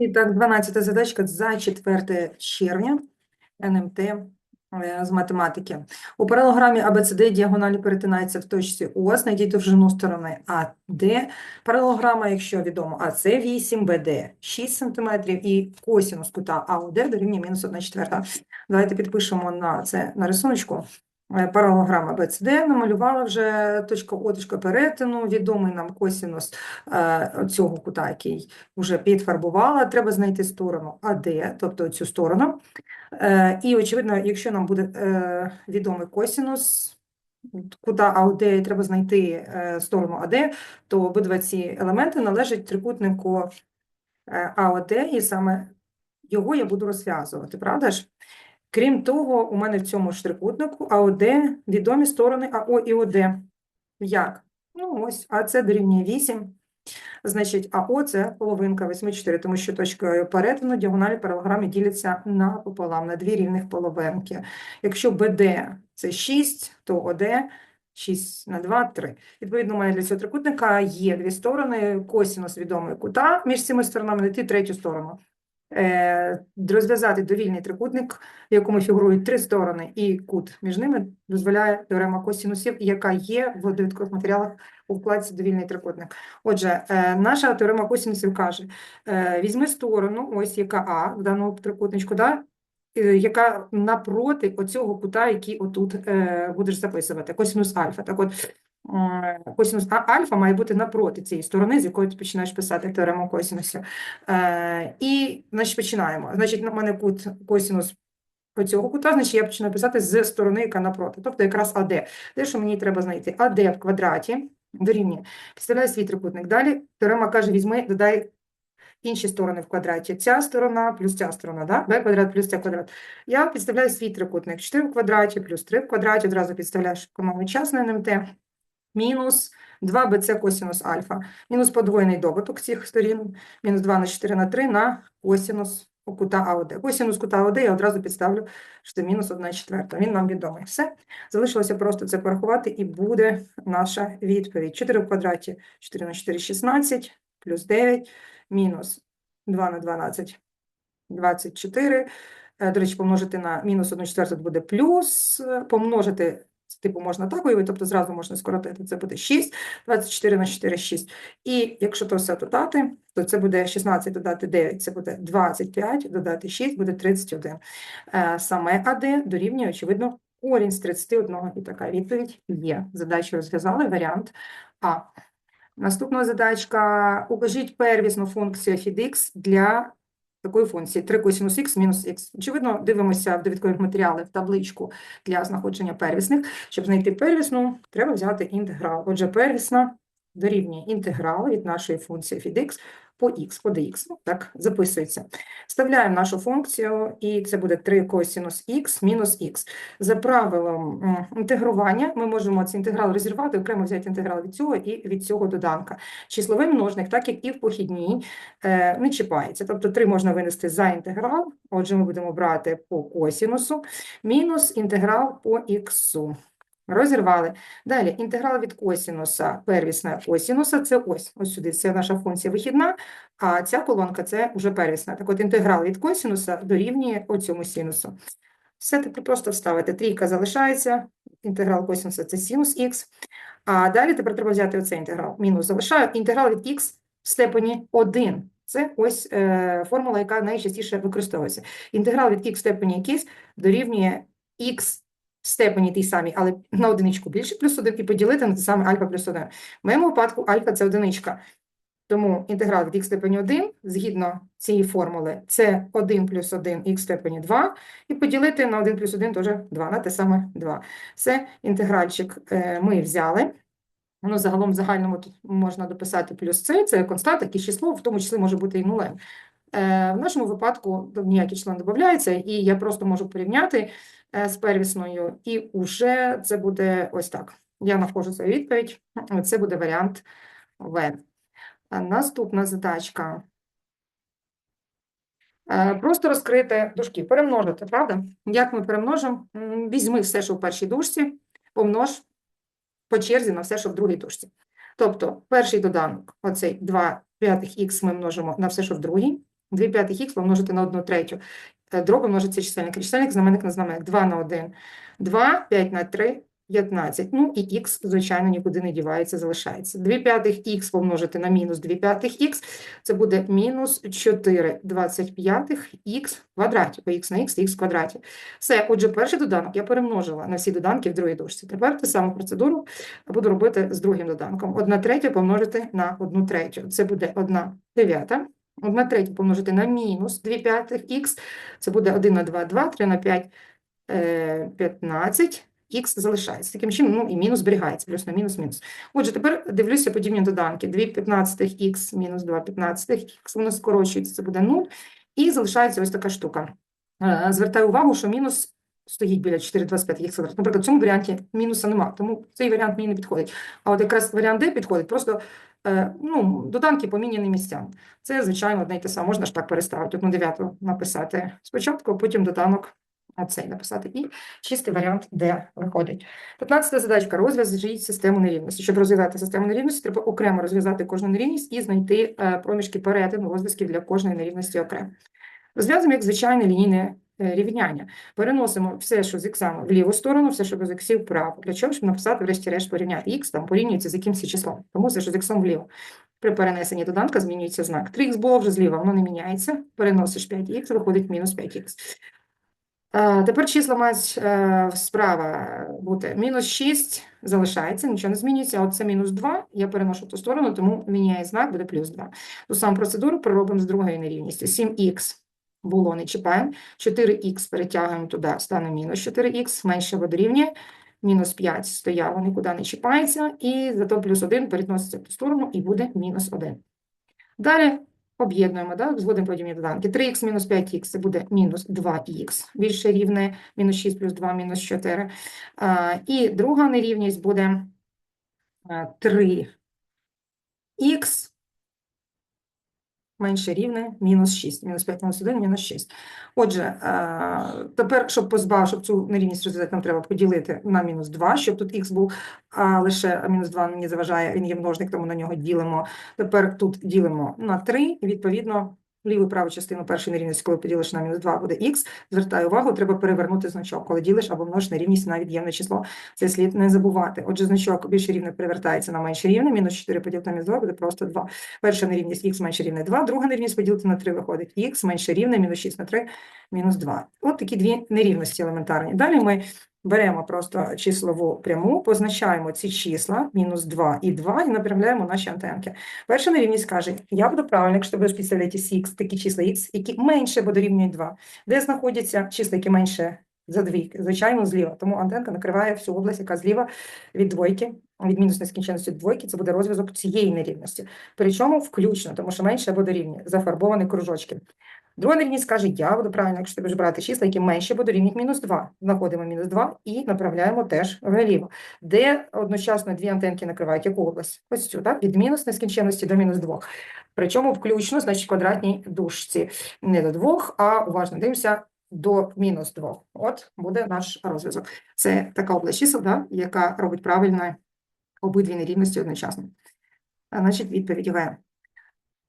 І так, 12 задачка за 4 червня НМТ е, з математики. У паралограмі ABCD діагоналі перетинаються в точці О, знайдіть довжину сторони АД. Паралограма, якщо відомо, АС 8, БД 6 см і косінус кута АОД дорівнює мінус 1 четверта. Давайте підпишемо на це на рисуночку. Е, Паралограма BCD намалювала вже точка О, точка перетину, відомий нам косінус е, цього кута, який вже підфарбувала. Треба знайти сторону АД, тобто цю сторону. Е, І, очевидно, якщо нам буде відомий косінус кута АОД, треба знайти сторону АД, то обидва ці елементи належать трикутнику АОД, і саме його я буду розв'язувати, правда ж? Крім того, у мене в цьому ж трикутнику АОД відомі сторони АО і ОД. Як? Ну ось, АЦ дорівнює 8. Значить, АО це половинка 8,4, тому що точкою перетину діагоналі паралограми діляться напополам, на дві рівних половинки. Якщо БД це 6, то ОД 6 на 2 – 3. Відповідно, у мене для цього трикутника є дві сторони, косінус відомої кута між цими сторонами, знайти третю сторону. Е, Розв'язати довільний трикутник, в якому фігурують три сторони і кут між ними, дозволяє теорема косінусів, яка є в довідкових матеріалах у вкладці «Довільний трикутник». Отже, е, наша теорема косінусів каже, е, візьми сторону, ось яка А в даному трикутничку, да? яка напроти оцього кута, який отут будеш записувати, косінус альфа. Так от, косінус альфа має бути напроти цієї сторони, з якої ти починаєш писати теорему косінусів. Е, і, значить, починаємо. Значить, на мене кут косінус оцього кута, значить, я починаю писати з сторони, яка напроти, тобто якраз АД. Те, що мені треба знайти? АД в квадраті дорівнює. Підставляю свій трикутник. Далі теорема каже, візьми, додай інші сторони в квадраті. Ця сторона плюс ця сторона, да? b квадрат плюс c квадрат. Я підставляю свій трикутник. 4 в квадраті плюс 3 в квадраті, одразу підставляєш економний час на НМТ, мінус 2bc косінус альфа, мінус подвоєний добуток цих сторін, мінус 2 на 4 на 3 на косінус кута АОД. Косінус кута АОД я одразу підставлю, що це мінус 1 четверта. Він нам відомий. Все. Залишилося просто це порахувати, і буде наша відповідь. 4 в квадраті, 4 на 4 – 16, плюс 9, мінус 2 на 12 – 24. Е, До речі, помножити на мінус 1 четверту буде плюс, помножити, типу, можна так уявити, тобто зразу можна скоротити, це буде 6, 24 на 4 – 6. І якщо то все додати, то це буде 16 додати 9, це буде 25, додати 6, буде 31. Е, Саме АД дорівнює, очевидно, корінь з 31. І така відповідь є. Задачу розв'язали, варіант А. Наступна задачка. Укажіть первісну функцію f для такої функції 3 косінус х мінус х. Очевидно, дивимося в довідкових матеріалах табличку для знаходження первісних. Щоб знайти первісну, треба взяти інтеграл. Отже, первісна дорівнює інтеграл від нашої функції фід x по х, по dx. Ну, так записується. Вставляємо нашу функцію, і це буде 3 косінус х мінус х. За правилом інтегрування ми можемо цей інтеграл розірвати, окремо взяти інтеграл від цього і від цього доданка. Числовий множник, так як і в похідній, е, не чіпається. Тобто 3 можна винести за інтеграл, отже, ми будемо брати по косінусу, мінус інтеграл по х. Розірвали. Далі, інтеграл від косінуса, первісна косінуса, це ось, ось сюди, це наша функція вихідна, а ця колонка – це вже первісна. Так от, інтеграл від косінуса дорівнює оцьому синусу. Все тепер просто вставити. Трійка залишається, інтеграл косінуса – це синус х. А далі тепер треба взяти оцей інтеграл. Мінус залишаю. Інтеграл від х в степені 1. Це ось е, формула, яка найчастіше використовується. Інтеграл від х в степені х дорівнює х степені тій самій, але на одиничку більше плюс 1 і поділити на те саме альфа плюс 1. В моєму випадку альфа – це одиничка. Тому інтеграл від х степені 1, згідно цієї формули, це 1 плюс 1 х степені 2, і поділити на 1 плюс 1 теж 2, на те саме 2. Все, інтегральчик е, ми взяли. Ну, загалом в загальному тут можна дописати плюс c, це константа, яке число, в тому числі може бути і нулем. Е, В нашому випадку число не додається, і я просто можу порівняти е, з первісною, і уже це буде ось так. Я знаходжу свою відповідь, це буде варіант В. Наступна задачка. Е, Просто розкрити дужки, перемножити, правда? Як ми перемножимо? Візьми все, що в першій дужці, помнож по черзі на все, що в другій дужці. Тобто перший доданок, оцей 2 п'ятих х ми множимо на все, що в другій. 2 п'ятих х помножити на 1 третю. Дроби множиться чисельник. Чисельник, знаменник на знаменник. 2 на 1. 2, 5 на 3, 15. Ну і х, звичайно, нікуди не дівається, залишається. 2 п'ятих х помножити на мінус 2 п'ятих х, це буде мінус 4 25 х квадраті, бо х на х, х квадраті. Все, отже, перший доданок я перемножила на всі доданки в другій дужці. Тепер ту саму процедуру буду робити з другим доданком. 1 третя помножити на 1 третю. Це буде 1 дев'ята. 1 третя помножити на мінус 2 п'ятих х, це буде 1 на 2, 2, 3 на 5, е, 15, х залишається. Таким чином, ну і мінус зберігається, плюс на мінус, мінус. Отже, тепер дивлюся подібні доданки. 2 15 х мінус 2 15 х, воно скорочується, це буде 0, і залишається ось така штука. Е, Звертаю увагу, що мінус стоїть біля 4,25 х квадрат. Наприклад, в цьому варіанті мінуса нема, тому цей варіант мені не підходить. А от якраз варіант D підходить, просто е, ну, доданки поміняні місцями. Це, звичайно, одне й те саме. Можна ж так переставити. Одну дев'яту написати спочатку, потім доданок оцей написати. І чистий варіант D виходить. 15 задачка. Розв'яжіть систему нерівності. Щоб розв'язати систему нерівності, треба окремо розв'язати кожну нерівність і знайти е, проміжки перетину розв'язків для кожної нерівності окремо. Розв'язуємо як звичайне лінійне е, рівняння. Переносимо все, що з іксами в ліву сторону, все, що з іксів вправо. Для чого? Щоб написати, врешті-решт, порівняти. Х там порівнюється з якимось числом. Тому все, що з іксом вліво. При перенесенні доданка змінюється знак. 3х було вже зліва, воно не міняється. Переносиш 5х, виходить мінус 5х. Е, Тепер числа мають е, справа бути. Мінус 6 залишається, нічого не змінюється. От це мінус 2, я переношу в ту сторону, тому міняє знак, буде плюс 2. Ту саму процедуру проробимо з другою нерівністю. 7х було, не чіпаємо. 4х перетягуємо туди, стане мінус 4х, менше або. Мінус 5 стояло, нікуди не чіпається. І зато плюс 1 переноситься в ту сторону і буде мінус 1. Далі об'єднуємо, да? зводимо подібні доданки. 3х мінус 5х це буде мінус 2х, більше рівне, мінус 6 плюс 2, мінус 4. А, і друга нерівність буде а, 3х менше рівне мінус 6. Мінус 5 мінус 1, мінус 6. Отже, е, тепер, щоб позбав, щоб цю нерівність розв'язати, нам треба поділити на мінус 2, щоб тут х був, а лише мінус 2 мені заважає, він є множник, тому на нього ділимо. Тепер тут ділимо на 3, і відповідно ліву праву частину першої нерівності, коли поділиш на мінус 2, буде х. Звертаю увагу, треба перевернути значок, коли ділиш або множиш нерівність на від'ємне число. Це слід не забувати. Отже, значок більше рівне перевертається на менше рівне, мінус 4 поділити на мінус 2 буде просто 2. Перша нерівність х менше рівне 2, друга нерівність поділити на 3 виходить х менше рівне, мінус 6 на 3, мінус 2. От такі дві нерівності елементарні. Далі ми беремо просто числову пряму, позначаємо ці числа, мінус 2 і 2, і направляємо наші антенки. Перша нерівність каже, я буду правильно, якщо будеш підставляти х, такі числа х, які менше або дорівнюють 2. Де знаходяться числа, які менше за двійки? Звичайно, зліва. Тому антенка накриває всю область, яка зліва від двойки, від мінус нескінченності двойки, це буде розв'язок цієї нерівності. Причому включно, тому що менше або дорівнює, зафарбовані кружочки. Друга нерівність каже, я буду правильно, якщо ти будеш брати числа, які менше або дорівнюють мінус 2. Знаходимо мінус 2 і направляємо теж вліво. Де одночасно дві антенки накривають яку область? Ось цю, так? Від мінус нескінченності до мінус 2. Причому включно, значить, квадратній дужці. Не до 2, а уважно дивимося до мінус 2. От буде наш розв'язок. Це така область чисел, да, яка робить правильно обидві нерівності одночасно. Значить, відповідь В.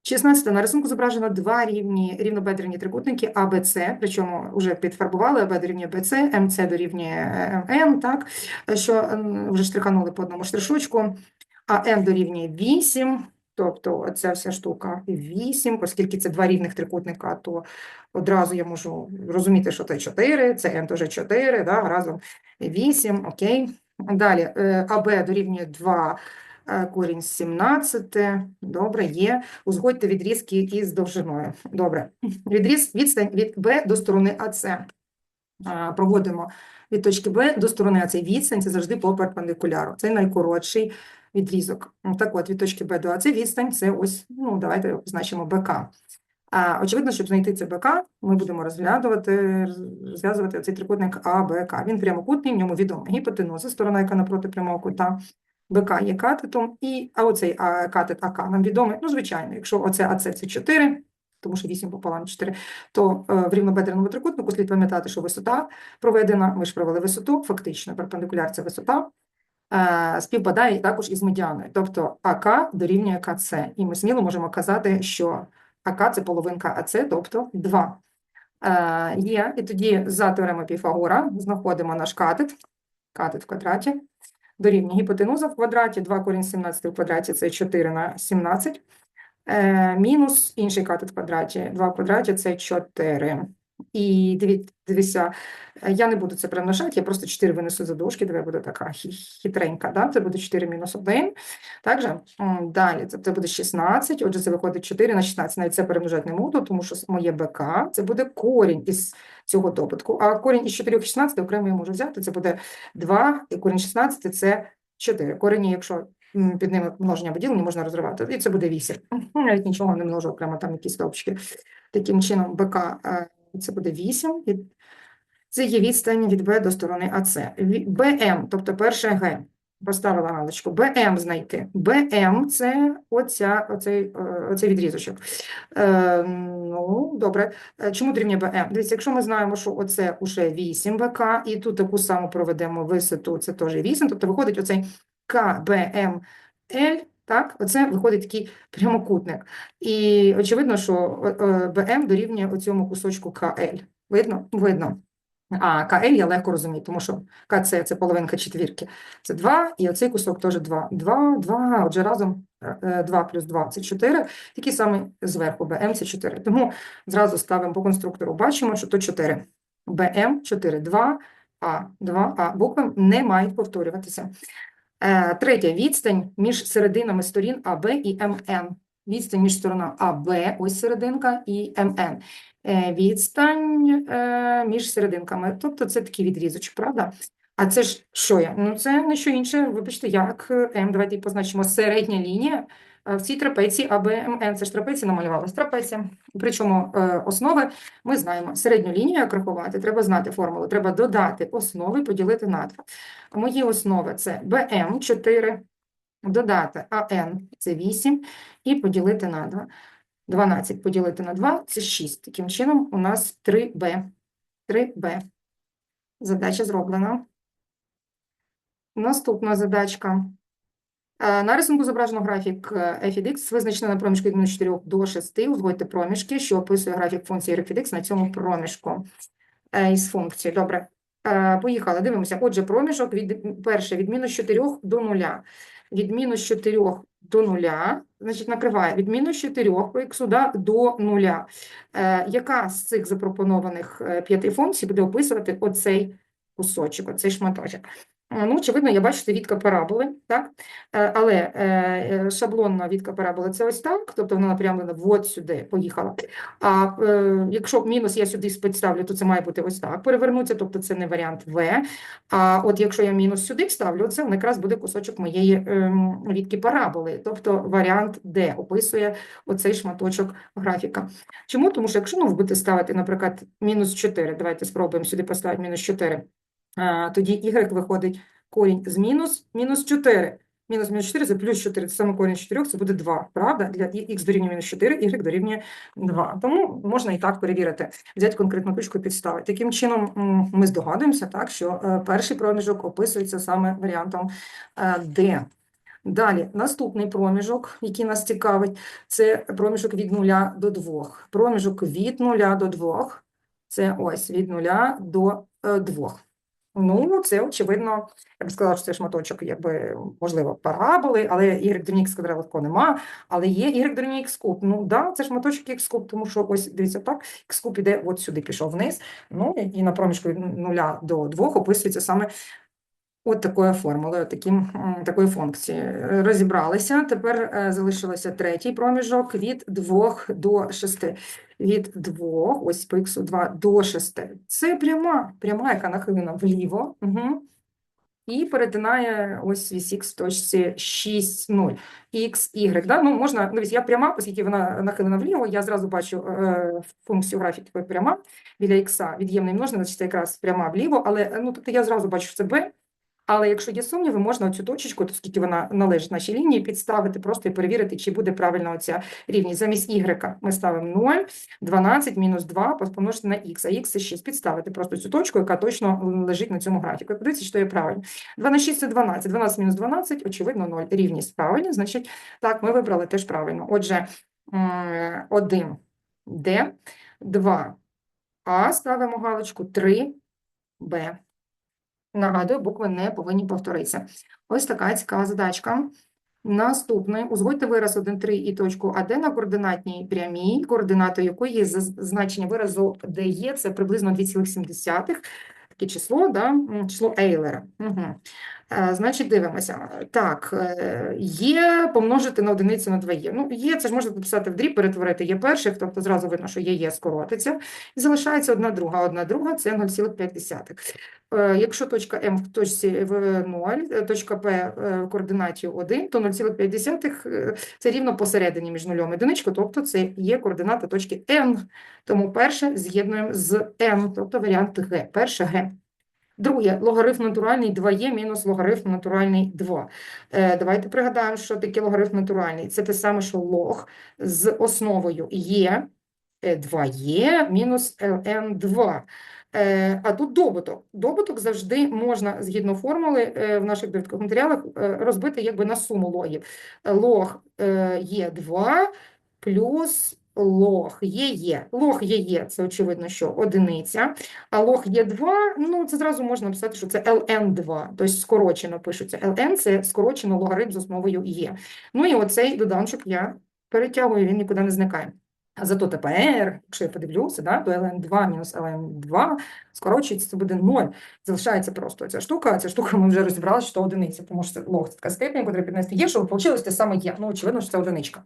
16 на рисунку зображено два рівні рівнобедрені трикутники А, Б, С, причому вже підфарбували АБ дорівнює БЦ, МЦ дорівнює МН, так, що вже штриханули по одному штришочку, а М дорівнює 8, тобто оця вся штука 8, оскільки це два рівних трикутника, то одразу я можу розуміти, що це 4, це М теж 4, да, разом 8, окей. Далі е, АБ дорівнює 2, е, корінь з 17, добре, є. Узгодьте відрізки із довжиною. Добре. Відріз, відстань від Б до сторони АЦ. Проводимо від точки Б до сторони АЦ. Відстань – це завжди по перпендикуляру. Це найкоротший відрізок. Так от, від точки Б до АЦ відстань – це ось, ну, давайте позначимо БК. А, очевидно, щоб знайти це БК, ми будемо розглядувати, розв'язувати цей трикутник АБК. Він прямокутний, в ньому відома гіпотенуза, сторона, яка напроти прямого кута. БК є катетом, і, а оцей а, катет АК нам відомий. Ну, звичайно, якщо оце АЦ це 4, тому що 8 пополам 4, то е, в рівнобедреному трикутнику слід пам'ятати, що висота проведена, ми ж провели висоту, фактично, перпендикуляр – це висота, е, співпадає також із медіаною, тобто АК дорівнює КЦ. І ми сміло можемо казати, що АК – це половинка АЦ, тобто 2. Е, є, і тоді за теоремою Піфагора знаходимо наш катет, катет в квадраті, дорівнює гіпотенуза в квадраті, 2 корінь 17 в квадраті – це 4 на 17, е, мінус інший катет в квадраті, 2 в квадраті – це 4. І диві- дивіться, е, я не буду це примножати, я просто 4 винесу за дужки, давай буде така хитренька, да? це буде 4 мінус 1. Также м, далі це буде 16, отже, це виходить 4 на 16, навіть це перемножати не буду, тому що моє БК, це буде корінь із цього добутку, а корінь із 4 і 16 окремо я можу взяти, це буде 2, і корінь 16 це 4. Корені, якщо під ними множення або ділення, можна розривати, і це буде 8. Навіть нічого не множу, окремо там якісь стовпчики. Таким чином, БК е, це буде 8, і це є відстань від Б до сторони АЦ. БМ, тобто перше Г, поставила галочку, БМ знайти. БМ – це оця, оцей, е, оцей відрізочок. Е, ну, добре. Е, Чому дорівнює БМ? Дивіться, якщо ми знаємо, що оце уже 8 БК, і тут таку саму проведемо висоту, це теж 8, тобто виходить оцей КБМЛ, так, оце виходить такий прямокутник. І очевидно, що е, БМ дорівнює оцьому кусочку КЛ. Видно? Видно. А КЛ я легко розумію, тому що КЦ – це половинка четвірки. Це 2, і оцей кусок теж 2. 2, 2, отже, разом е, 2 плюс 2 – це 4. Такий самий зверху БМ – це 4. Тому зразу ставимо по конструктору, бачимо, що то 4. БМ – 4, 2, А, 2, А. Букви не мають повторюватися. Е, Третє, відстань між серединами сторін АБ і МН. Відстань між сторонами АБ, ось серединка, і МН. Е, Відстань е, між серединками. Тобто це такий відрізочок, правда? А це ж що я? Ну, це не що інше, вибачте, як е, М. Давайте позначимо середня лінія в цій трапеції АБ, МН. Це ж трапеція намалювалась. Трапеція. Причому основи ми знаємо. Середню лінію як рахувати, треба знати формулу. Треба додати основи, поділити на 2. Мої основи це БМ 4, додати АН це 8 і поділити на 2. 12 поділити на 2 – це 6. Таким чином у нас 3b. 3b. Задача зроблена. Наступна задачка. Е, На рисунку зображено графік е, f x, визначено на проміжку від мінус 4 до 6. Узгодьте проміжки, що описує графік функції y на цьому проміжку е, із функції. Добре. Поїхали, дивимося. Отже, проміжок від, перше, від мінус 4 до 0. Від мінус 4 до 0, значить, накриває від мінус 4 по х да, до 0. Е, яка з цих запропонованих е, п'яти функцій буде описувати оцей кусочок, оцей шматочок? Е, Ну, очевидно, я бачу, це відка параболи, так? Е, Але е, шаблонна відка параболи – це ось так, тобто вона напрямлена от сюди, поїхала. А якщо мінус я сюди підставлю, то це має бути ось так перевернуться, тобто це не варіант В. А от якщо я мінус сюди вставлю, це якраз буде кусочок моєї ем, відки параболи, тобто варіант Д описує оцей шматочок графіка. Чому? Тому що якщо ну, будете ставити, наприклад, мінус 4, давайте спробуємо сюди поставити мінус 4, а, тоді y виходить корінь з мінус, мінус 4. Мінус мінус 4 – це плюс 4, це саме корінь 4, це буде 2, правда? Для х дорівнює мінус 4, y дорівнює 2. Тому можна і так перевірити, взяти конкретну точку і підставити. Таким чином ми здогадуємося, так, що е, перший проміжок описується саме варіантом е, D. Далі, наступний проміжок, який нас цікавить, це проміжок від 0 до 2. Проміжок від 0 до 2 – це ось від 0 до е, 2. Ну, це, очевидно, я б сказала, що це шматочок, якби, можливо, параболи, але y дорівнює х легко нема, але є y х куб. Ну, да, це шматочок х тому що ось, дивіться, так, х іде от сюди, пішов вниз, ну, і на проміжку від нуля до двох описується саме От такою формулою, таким, такою функцією. Розібралися. Тепер е, залишилося третій проміжок від 2 до 6. Від 2, ось по х 2 до 6. Це пряма, пряма, яка нахилена вліво. Угу. І перетинає ось вісь х в точці 6, 0. Х, y, да? Ну, можна, дивіться, я пряма, оскільки вона нахилена вліво, я зразу бачу е, функцію графіки пряма біля х, від'ємний множник, значить якраз пряма вліво, але ну, тобто я зразу бачу, що це b, але якщо є сумніви, можна оцю точечку, оскільки вона належить нашій лінії, підставити просто і перевірити, чи буде правильна оця рівність. Замість y ми ставимо 0, 12 мінус 2 помножити на х, а х – це 6. Підставити просто цю точку, яка точно лежить на цьому графіку. І подивіться, що є правильно. 2 на 6 – це 12, 12 мінус 12, очевидно, 0. Рівність правильна, значить, так, ми вибрали теж правильно. Отже, 1 Д, 2 А, ставимо галочку, 3 Б. Нагадую, букви не повинні повторитися. Ось така цікава задачка. Наступний. Узгодьте вираз 1, 3 і точку АД на координатній прямій, координатою якої є значення виразу ДЕ, це приблизно 2,7. Таке число, да? число Ейлера. Угу. Е, значить, дивимося. Так, е, є помножити на одиницю на 2 є. Ну, є, це ж можна написати в дріб, перетворити є перших, тобто зразу видно, що є є скоротиться. І залишається одна друга. Одна друга – це 0,5. Е, Якщо точка М в точці в 0, е, точка П в координаті 1, то 0,5 е, це рівно посередині між нульом і одиничкою, тобто це є координата точки N. Тому перше з'єднуємо з N, тобто варіант Г. Перше Г. Друге, логарифм натуральний 2є мінус логарифм натуральний 2. Е, давайте пригадаємо, що таке логарифм натуральний. Це те саме, що лог з основою є, 2є мінус ln2. Е, А тут добуток. Добуток завжди можна, згідно формули е, в наших довідкових матеріалах, е, розбити якби на суму логів. Е, Лог е, є 2 плюс лог є. Лог є є, це очевидно, що одиниця. А лог є 2, ну це зразу можна написати, що це ln2, тобто скорочено пишеться. ln – це скорочено логарифм з основою є. Ну і оцей доданчик я перетягую, він нікуди не зникає. А Зато тепер, якщо я подивлюся, да, то ln2 мінус ln2 скорочується, це буде 0. Залишається просто ця штука, ця штука ми вже розібрали, що це одиниця, тому що це лог, це така степень, яку треба піднести є, щоб вийшло те саме є. Ну, очевидно, що це одиничка.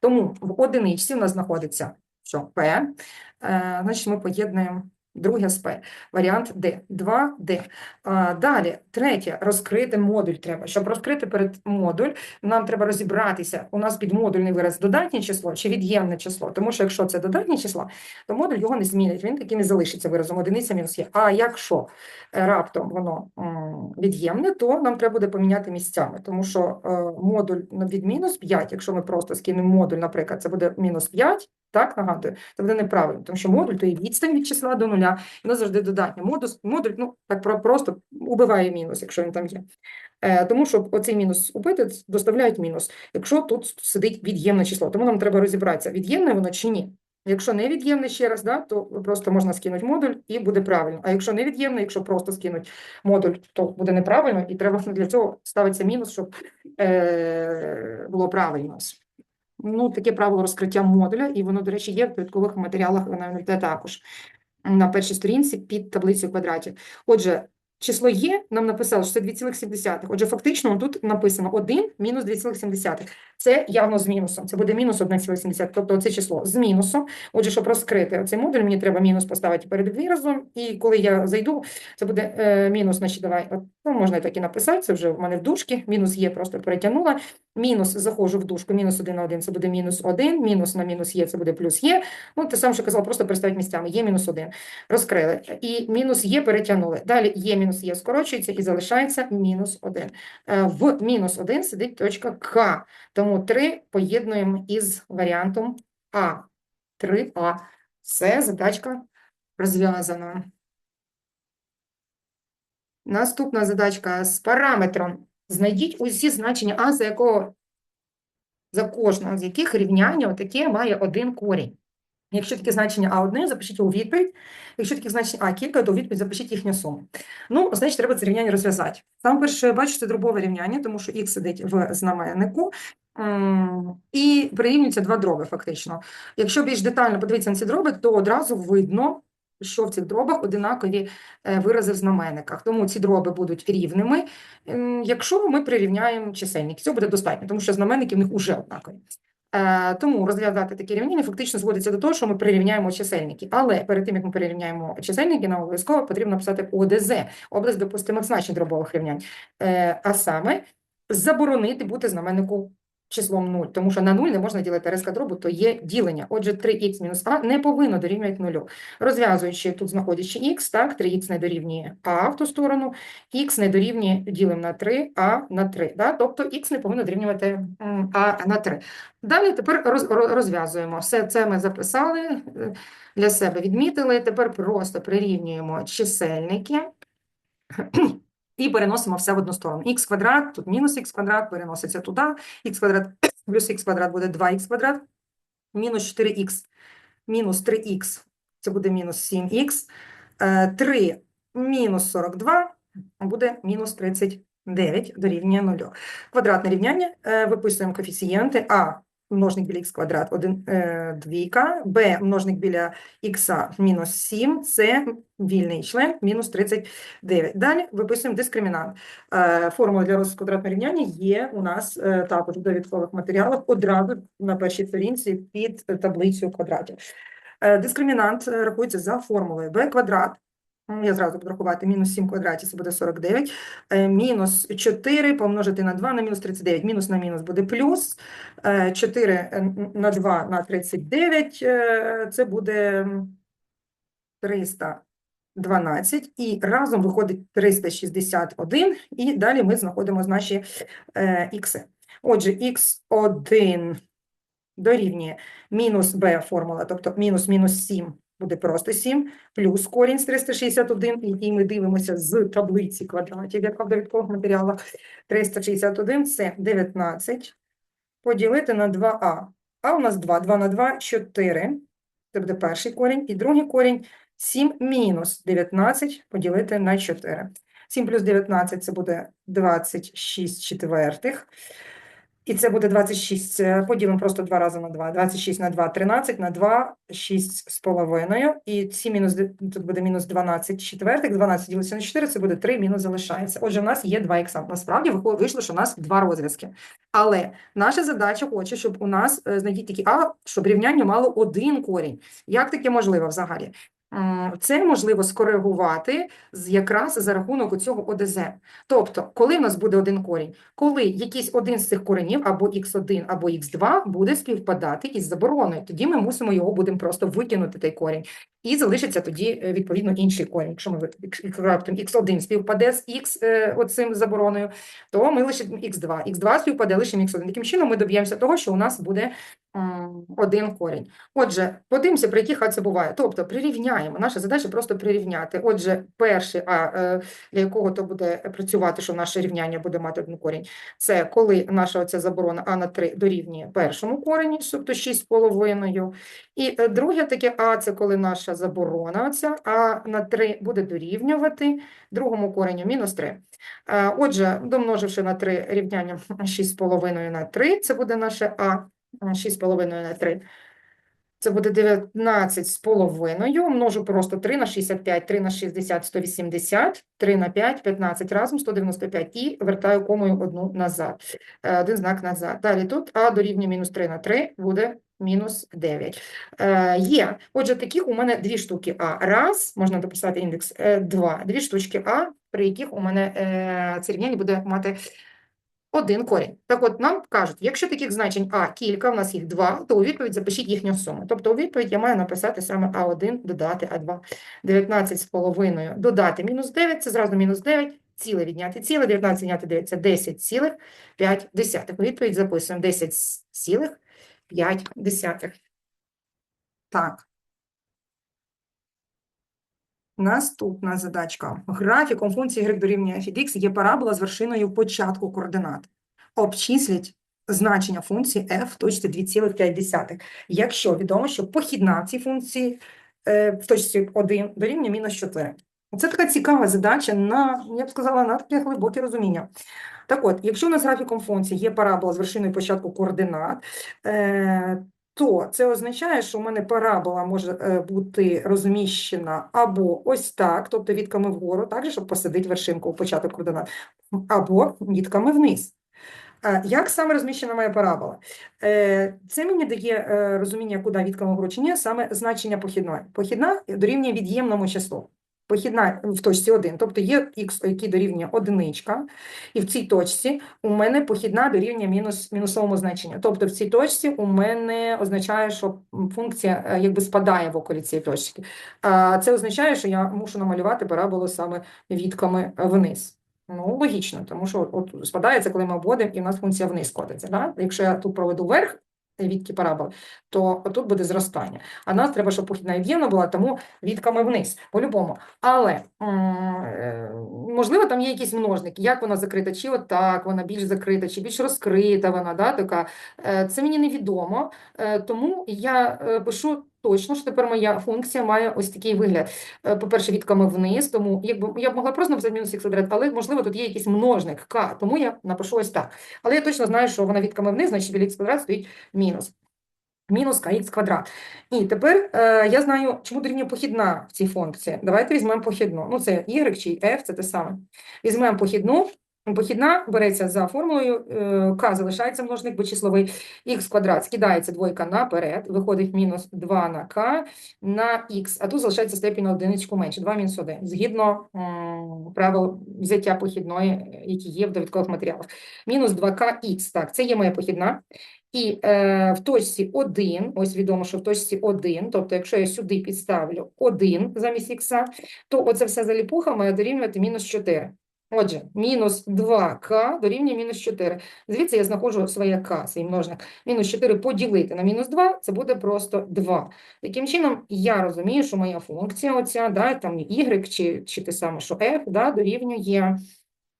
Тому в одиничці у нас знаходиться що P, е, значить ми поєднуємо друге P. Варіант. 2D. А, далі, третє, розкрити модуль треба. Щоб розкрити перед модуль, нам треба розібратися, у нас підмодульний вираз додатнє число чи від'ємне число. Тому що якщо це додатнє число, то модуль його не змінить, він таким і залишиться виразом одиниця мінус є. А якщо е, раптом воно від'ємне, то нам треба буде поміняти місцями, тому що е, модуль від мінус 5, якщо ми просто скинемо модуль, наприклад, це буде мінус 5, так, нагадую, це буде неправильно, тому що модуль то є відстань від числа до нуля, і воно завжди додатнє. Модус, модуль, ну, так просто убиває мінус, якщо він там є. Е, тому щоб оцей мінус убити, доставляють мінус, якщо тут сидить від'ємне число. Тому нам треба розібратися, від'ємне воно чи ні. Якщо не від'ємне ще раз, да, то просто можна скинути модуль і буде правильно. А якщо не від'ємне, якщо просто скинуть модуль, то буде неправильно, і треба для цього ставиться мінус, щоб е, було правильно. Ну, таке правило розкриття модуля, і воно, до речі, є в додаткових матеріалах на НМТ також на першій сторінці під таблицею квадратів. Отже, число є, нам написали, що це 2,7. Отже, фактично тут написано 1 мінус 2,7. Це явно з мінусом. Це буде мінус 1,7. Тобто це число з мінусом. Отже, щоб розкрити цей модуль, мені треба мінус поставити перед виразом. І коли я зайду, це буде е, мінус, значить, давай, от, ну, можна так і написати, це вже в мене в дужці. Мінус є, просто перетягнула. Мінус, заходжу в дужку, мінус 1 на 1, це буде мінус 1, мінус на мінус є, це буде плюс є. Ну, те саме, що казала, просто переставити місцями. Є мінус 1. Розкрили. І мінус є перетягнули. Далі є мінус є скорочується і залишається мінус 1. Е, В мінус 1 сидить точка К. Тому 3 поєднуємо із варіантом А. 3А. Все, задачка розв'язана. Наступна задачка з параметром. Знайдіть усі значення А, за якого за кожного з яких рівняння отаке має один корінь. Якщо таке значення А1, запишіть у відповідь. Якщо таке значення А кілька, то у відповідь запишіть їхню суму. Ну, значить, треба це рівняння розв'язати. Саме перше, бачите, дробове рівняння, тому що х сидить в знаменнику, і прирівнюються два дроби, фактично. Якщо більш детально подивитися на ці дроби, то одразу видно, що в цих дробах одинакові е, вирази в знаменниках. Тому ці дроби будуть рівними, якщо ми прирівняємо чисельники. Цього буде достатньо, тому що знаменники в них вже однакові. Е, Тому розглядати такі рівняння фактично зводиться до того, що ми прирівняємо чисельники. Але перед тим, як ми прирівняємо чисельники, нам обов'язково потрібно писати ОДЗ, область допустимих значень дробових рівнянь. Е, А саме заборонити бути знаменнику числом 0, тому що на 0 не можна ділити риска дробу, то є ділення. Отже, 3х мінус а не повинно дорівнювати 0. Розв'язуючи тут знаходячи х, так, 3х не дорівнює а в ту сторону, х не дорівнює, ділимо на 3, а на 3. Да? Тобто х не повинно дорівнювати а на 3. Далі тепер роз, розв'язуємо. Все це ми записали, е, для себе відмітили. Тепер просто прирівнюємо чисельники і переносимо все в одну сторону. х квадрат, тут мінус х квадрат, переноситься туди, х квадрат плюс х квадрат буде 2х квадрат, мінус 4х, мінус 3х, це буде мінус 7х, 3 мінус 42 буде мінус 39 дорівнює 0. Квадратне рівняння, е, виписуємо коефіцієнти а множник біля х квадрат 1, двійка, b множник біля х мінус 7, це вільний член мінус 39. Далі виписуємо дискримінант. Е, Формула для розвитку квадратного рівняння є у нас е, також в довідкових матеріалах одразу на першій сторінці під е, таблицею квадратів. Е, Дискримінант е, рахується за формулою b квадрат. Я зразу буду рахувати мінус 7 квадратів, це буде 49. Е, Мінус 4 помножити на 2 на мінус 39. Мінус на мінус буде плюс. Е, 4 е, на 2 на 39, е, це буде 312. І разом виходить 361. І далі ми знаходимо наші ікси. Отже, х1 дорівнює мінус b формула, тобто мінус мінус 7 буде просто 7, плюс корінь з 361, який ми дивимося з таблиці квадратів, яка в довідкових матеріалах. 361 – це 19, поділити на 2а. А у нас 2, 2 на 2 – 4, це буде перший корінь, і другий корінь 7 мінус 19 поділити на 4. 7 плюс 19 – це буде 26 четвертих. І це буде 26, е, поділимо просто два рази на 2. 26 на 2 – 13, на 2 – 6 з половиною. І 7 мінус, тут буде мінус 12 четвертих, 12 ділиться на 4, це буде 3, мінус залишається. Отже, у нас є 2 ікса. Насправді вийшло, що у нас два розв'язки. Але наша задача хоче, щоб у нас, е, знайдіть такі А, щоб рівняння мало один корінь. Як таке можливо взагалі? М, Це можливо скоригувати якраз за рахунок цього ОДЗ. Тобто, коли в нас буде один корінь? Коли якийсь один з цих коренів, або х1, або х2, буде співпадати із забороною, тоді ми мусимо його будемо просто викинути, той корінь. І залишиться тоді, е, відповідно, інший корінь. Якщо ми раптом х1 співпаде з х е, оцим забороною, то ми лишимо х2. х2 співпаде, лишимо х1. Таким чином ми доб'ємося того, що у нас буде один корінь. Отже, подивимося, при яких А це буває. Тобто прирівняємо. Наша задача просто прирівняти. Отже, перший А, е, для якого то буде працювати, що наше рівняння буде мати один корінь, це коли наша оця заборона А на 3 дорівнює першому корені, тобто 6,5. І друге таке А, це коли наша заборона оця А на 3 буде дорівнювати другому кореню мінус 3. Е, Отже, домноживши на 3 рівняння 6,5 на 3, це буде наше А, 6,5 на 3. Це буде 19 з половиною, множу просто 3 на 65, 3 на 60, 180, 3 на 5, 15 разом, 195 і вертаю комою одну назад, Е, один знак назад. Далі тут А дорівнює мінус 3 на 3 буде мінус 9. Е, Є, отже, таких у мене дві штуки А. Раз, можна дописати індекс, е, два, дві штучки А, при яких у мене е, це рівняння буде мати один корінь. Так от нам кажуть, якщо таких значень А кілька, в нас їх два, то у відповідь запишіть їхню суму. Тобто у відповідь я маю написати саме А1 додати А2. 19 з половиною додати мінус 9, це зразу мінус 9, ціле відняти ціле, 19 відняти 9, це 10 цілих 5 десятих. У відповідь записуємо 10 цілих 5 десятих. Так. Наступна задачка. Графіком функції y дорівнює f від x є парабола з вершиною початку координат. Обчисліть значення функції f в точці 2,5. Якщо відомо, що похідна в цій функції е, в точці 1 дорівнює мінус 4. Це така цікава задача на, я б сказала, на таке глибоке розуміння. Так от, якщо у нас графіком функції є парабола з вершиною початку координат, е, то це означає, що у мене парабола може е, бути розміщена або ось так, тобто відками вгору, так же, щоб посадити вершинку у початок координат, або відками вниз. Е, Як саме розміщена моя парабола? Це мені дає розуміння, куди відками вгору чи ні, саме значення похідної. Похідна дорівнює від'ємному числу. Похідна в точці 1, тобто є х, який дорівнює одиничка, і в цій точці у мене похідна дорівнює мінус, мінусовому значенню. Тобто в цій точці у мене означає, що функція е, якби спадає в околі цієї точки. Це означає, що я мушу намалювати параболу саме відками вниз. Ну, логічно, тому що от спадається, коли ми обводимо, і в нас функція вниз котиться. Да? Якщо я тут проведу вверх, відки параболи, то тут буде зростання. А нас треба, щоб похідна від'ємна була, тому відками вниз, по-любому. Але, е, можливо, там є якісь множники, як вона закрита, чи отак вона більш закрита, чи більш розкрита вона, да, така. Е, Це мені невідомо, е, тому я пишу точно, що тепер моя функція має ось такий вигляд. Е, По-перше, відками вниз, тому якби я б могла просто написати мінус х квадрат, але можливо тут є якийсь множник k, тому я напишу ось так. Але я точно знаю, що вона відками вниз, значить біля х квадрат стоїть мінус. Мінус kx квадрат. І тепер е, я знаю, чому дорівнює похідна в цій функції. Давайте візьмемо похідну. Ну, це y чи f, це те саме. Візьмемо похідну. Похідна береться за формулою, е, k залишається множник, бо числовий, х квадрат скидається двойка наперед, виходить мінус 2 на k на х, а тут залишається степінь на одиничку менше, 2 мінус 1, згідно правил взяття похідної, е, які є в довідкових матеріалах. Мінус 2kx, так, це є моя похідна. І е, в точці 1, ось відомо, що в точці 1, тобто якщо я сюди підставлю 1 замість х, то оце все заліпуха має дорівнювати мінус 4. Отже, мінус 2к дорівнює мінус 4. Звідси я знаходжу своє k, свій множник. Мінус 4 поділити на мінус 2, це буде просто 2. Таким чином, я розумію, що моя функція оця, да, там y чи, чи те саме, що f, да, дорівнює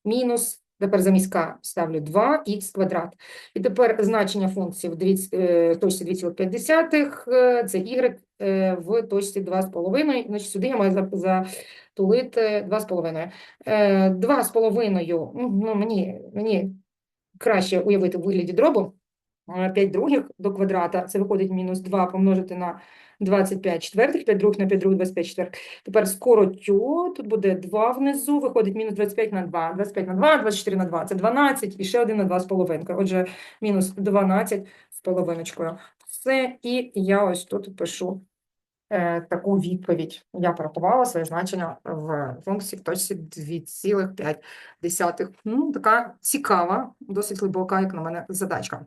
мінус, тепер замість k ставлю 2х квадрат. І тепер значення функції в е, точці 2,5, е, це y е, в точці 2,5, значить сюди я маю за- затулити 2,5. Е, 2,5, ну, ну, мені, мені краще уявити в вигляді дробу, 5 других до квадрата, це виходить мінус 2 помножити на 25 четвертих, 5 других на 5 других, 25 четвертих. Тепер скоротю, тут буде 2 внизу, виходить мінус 25 на 2, 25 на 2, 24 на 2, це 12, і ще один на 2 з половинкою. Отже, мінус 12 з половиночкою. Все, і я ось тут пишу е, таку відповідь. Я порахувала своє значення в функції в точці 2,5. Ну, така цікава, досить глибока, як на мене, задачка.